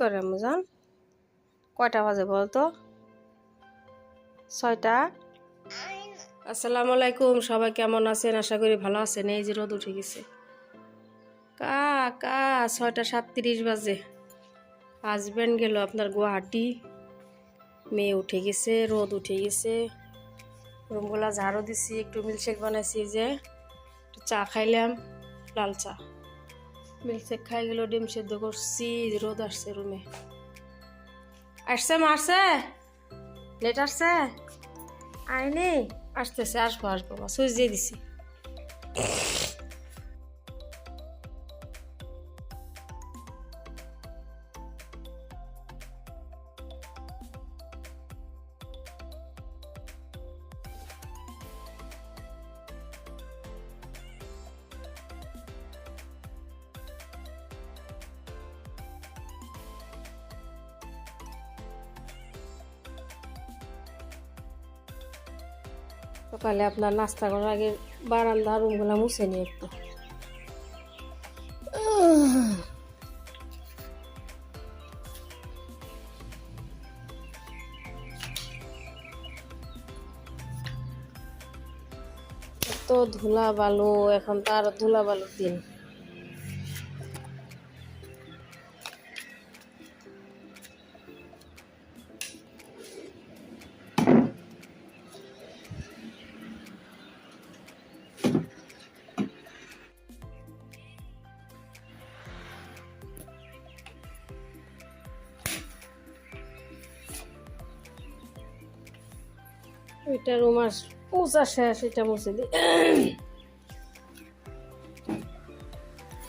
করে মুজান কয়টা বাজে বলতো? ছয়টা? আসসালামু আলাইকুম সবাই কেমন আছেন? আশা করি ভালো আছেন। এই যে রোদ উঠে গেছে। কা কা, ছয়টা সাতত্রিশ বাজে। হাজব্যান্ড গেল আপনার গুয়াহাটি। মেয়ে উঠে গেছে, রোদ উঠে গেছে। রুমগুলা ঝাড়ু দিছি, একটু মিল্কশেক বানাইছি যে। একটু চা খাইলাম, লাল চা। মিল্কশেক খাই গেল, ডিম সেদ্ধ করছি, রোদ আসছে রুমে আসছে মারছে লেট আসছে? আইনি আসতেছে, আসব আসব সুইচ দিয়ে দিছি। সকালে আপনার নাস্তা করার আগে বারান্দা রুমগুলো মুছে নিয়ে একটু। তো ধুলা বালু এখন তো আরও ধুলা বালুর দিন। ওইটা রুম আর মোচা শেষ, এটা মুছে দিই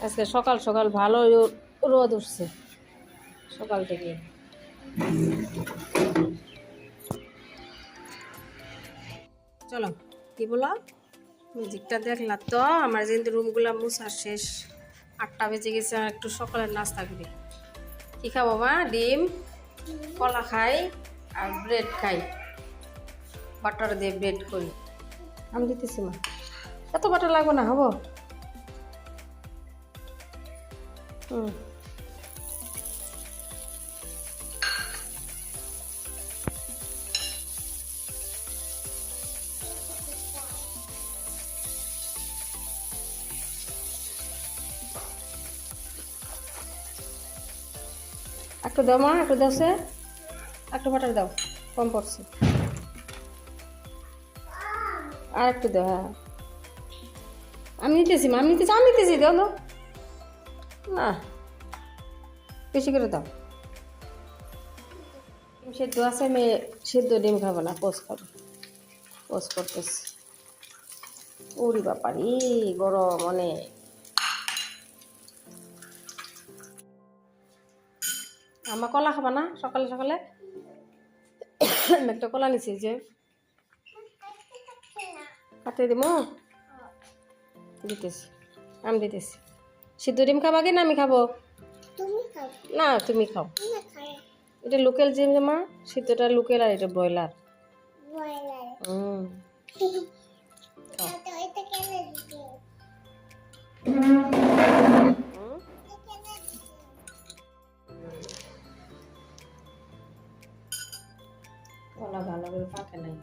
আজকে সকাল সকাল ভালো রোদ উঠছে, সকাল থেকে। চলো, কি বলো? মিউজিকটা দেখলাম তো, আমার যেহেতু রুমগুলা মুছা শেষ, আটটা বেজে গেছে, আর একটু সকালের নাস্তা করি। কি খাব মা? ডিম, কলা খাই, আর ব্রেড খাই। বাটার দিয়ে ব্রেড করি। আমি দিতেছি, মা। এত বাটার লাগবে না, হব? একটু দাও, মা, একটু দাও সে একটু বাটার দাও, কম পড়ছে। আর একটু দাও হ্যাঁ। আমি নিতেছি, মা, আমি নিতেছি আমি নিতেছি, দাও দাও। না, বেশি করে দাও। সেদ্ধ আছে মেয়ে সেদ্ধ ডিম খাব না পোস খাব। পোস করতেছি। ওরি বাপারি গরম অনেক আমার কলা খাবা না, সকালে সকালে? আমি একটা কলা নিছি যে। কাটে দিব দিতেছি। আমি দিতেছি। সিদ্ধ ডিম খাবা কি না আমি খাব? না তুমি খাও। এটা লোকাল জিম মা সিদ্ধটা লোকাল আর এটা ব্রয়লার। হুম দিতে? কলা ভালো করে পাকে নাই।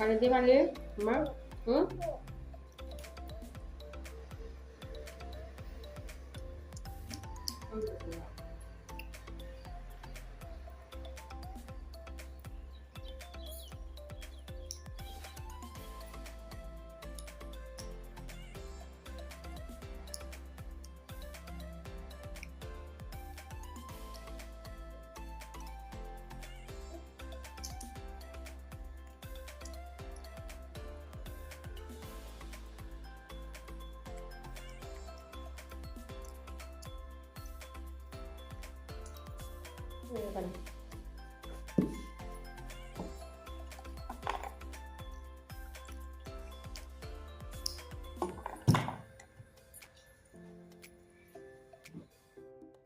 हळदी घालीन मग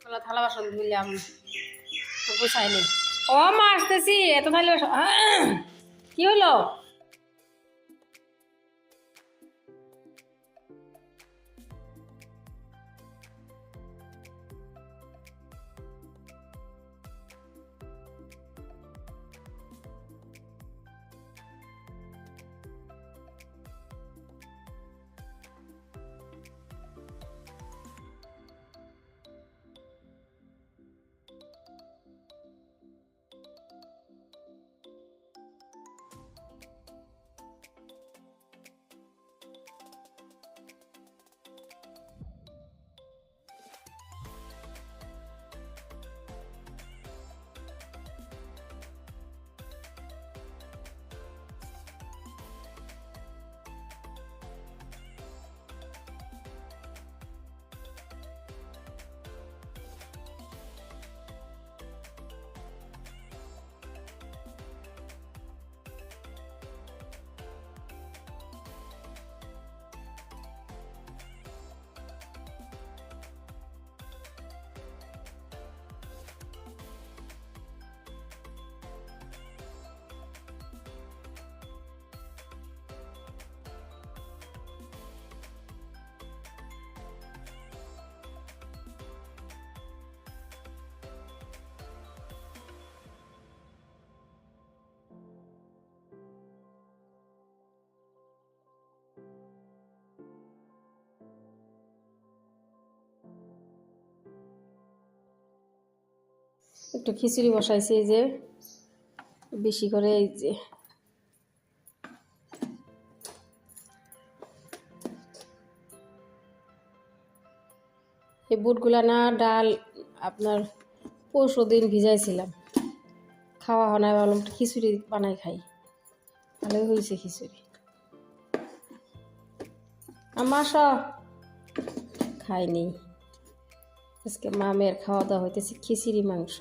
কলা থালা বাসন ধুইলাম গুছাইনি। ও মা আসতেছি। এত থালা বাসন আহ! কি হলো? একটু খিচুড়ি বসাইছি এই যে, বেশি করে এই যে। এই বুটগুলা না, ডাল, আপনার পরশু দিন ভিজাইছিলাম। খাওয়া না ভাবলাম খিচুড়ি বানাই খাই। ভালোই হয়েছে খিচুড়ি। আমার খাইনি। আজকে মামের খাওয়া দাওয়া হইতেছে খিচুড়ি মাংস।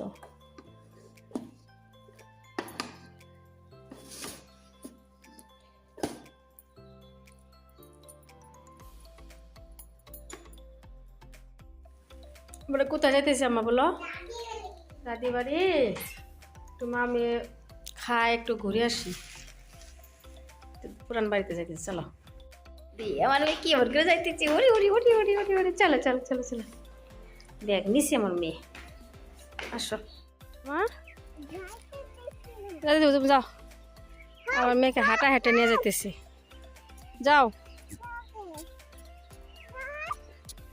বলে, কোথায় যাইতেছি আম্মা বলো? দাদি বাড়ি একটু আমি খায়, একটু ঘুরে আসি। পুরান বাড়িতে যাইতেছি, চলো। দিয়ে আমার কি ওর করে যাইতেছি? ওরি ওরি ওরি ওরি ওরি ওরি, চলো চলো চলো চলো। ব্যাগ নিছি আমার মেয়ে। আসো। মা? দাদি, তুমি যাও। আমার মেয়েকে হাঁটা হেঁটে নিয়ে যাইতেছি। যাও।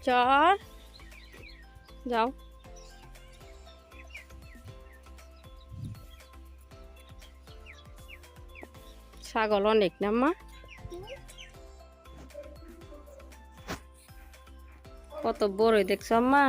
চল। যাও। ছাগল অনেক না মা? কত বড় দেখছ আম্মা